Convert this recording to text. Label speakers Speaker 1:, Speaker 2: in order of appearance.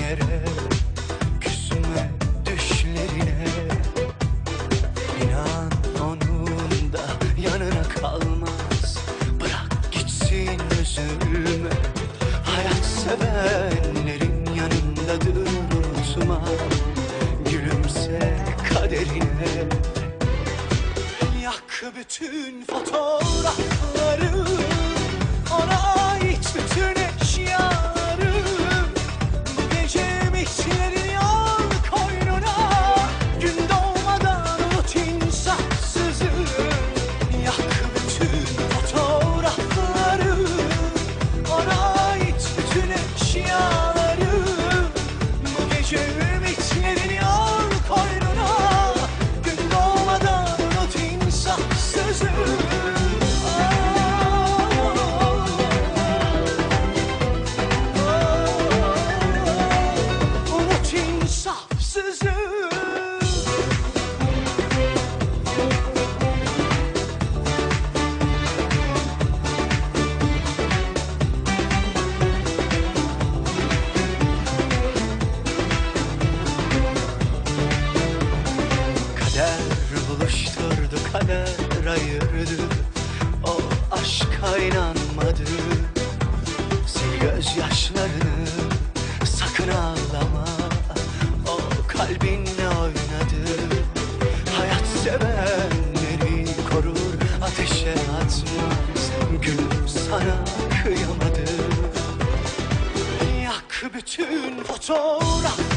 Speaker 1: yere düşlerine. İnan onun yanına kalmaz. Bırak gitsin üzülme. Hayat sevenlerin yanındadır unutma. Gülümse kaderine. Yak bütün fotoğrafları. Buluşturdu kader ayırdı. O aşka inanmadı Sil gözyaşlarını sakın ağlama. O kalbinle oynadı. Hayat sevenleri korur ateşe atmaz. Gül sana kıyamadı. Yak bütün fotoğraf